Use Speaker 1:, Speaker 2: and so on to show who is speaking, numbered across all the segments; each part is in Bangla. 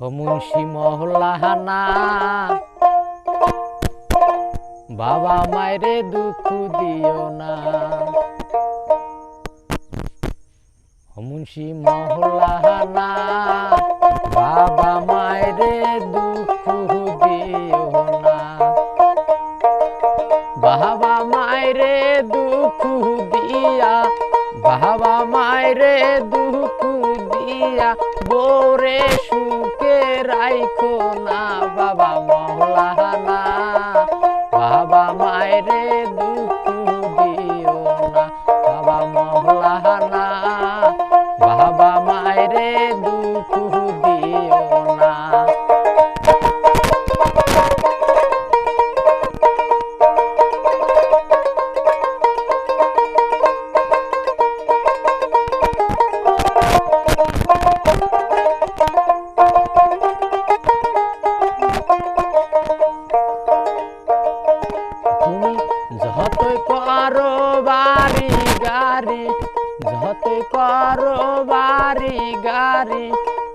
Speaker 1: মুন্সি মহল্লাহানা। বাবা মায়েরে দুঃখ দিও না। মুন্সি মহল্লাহানা, বাবা মায়েরে দুঃখ দিও না। বাবা মায়েরে দুঃখ দিয়া, বাবা মায়েরে দুঃখ দিয়া বোরে সুখে রাইখো না বাবা যতই করো বাড়ি গাড়ি যতই করো বাড়ি গাড়ি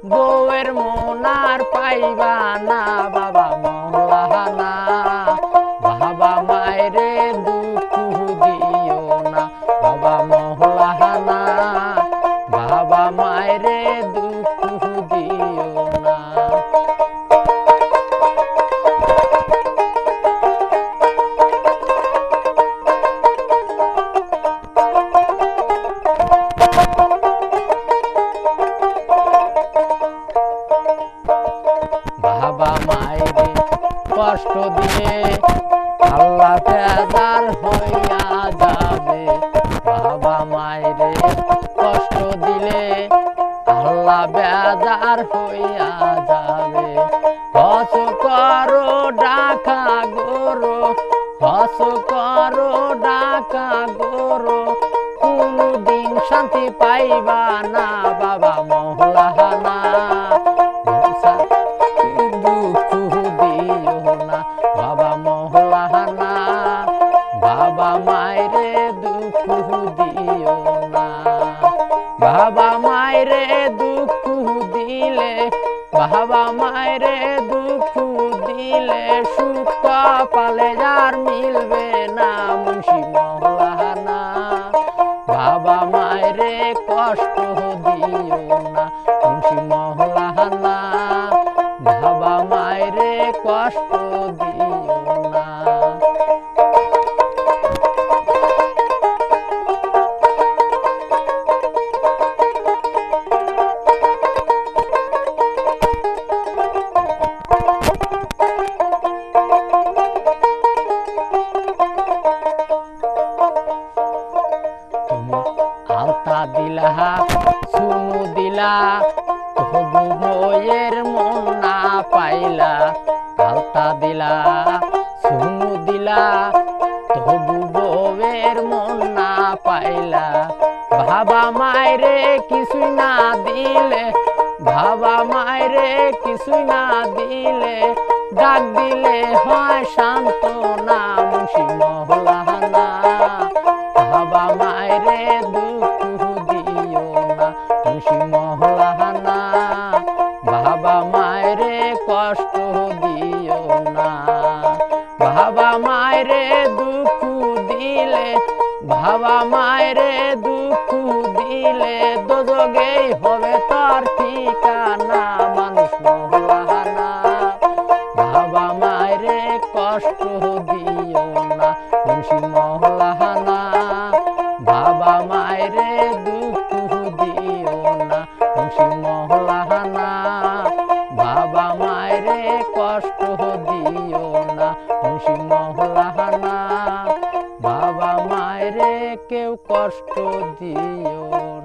Speaker 1: বউয়ের মনার পাইবা না বাবা কষ্ট দিয়ে আল্লাহ পেদার হইয়া যাবে। বাবা মায়েরে কষ্ট দিলে আল্লাহ বেজার হইয়া যাবে। হস করো ডাকা গরো, হস করো ডাকা গরো, কোনদিন শান্তি পাইবা না বাবা মহলাহানা বাবা মায়েরে দুঃখ দিও না। বাবা মায়েরে দুঃখ দিলে, বাবা মায়েরে দুঃখ দিলে সুখ পালে যার মিলবে না মুন্সি মহলানা। বাবা মায়েরে কষ্ট দিও না মুন্সি মহলানা। বাবা মায়েরে কষ্ট দিলা তবু পাইলা দিলা দিলা, তবু বউয়ের পাইলা। বাবা মায়েরে কিছুই না দিলে বাবা মায়েরে কিছুই না দিলে, ডাক দিলে হয় শান্ত না মুন্সি মহলানা মায়েরে কষ্ট দিও না। বাবা মায়রে দুঃখ দিলে, বাবা মায়রে দুঃখ দিলে দোজগেই হবে তার ঠিকানা। মানুষ মহলানা না খুশি মহলানা বাবা মায়ের কেউ কষ্ট দিও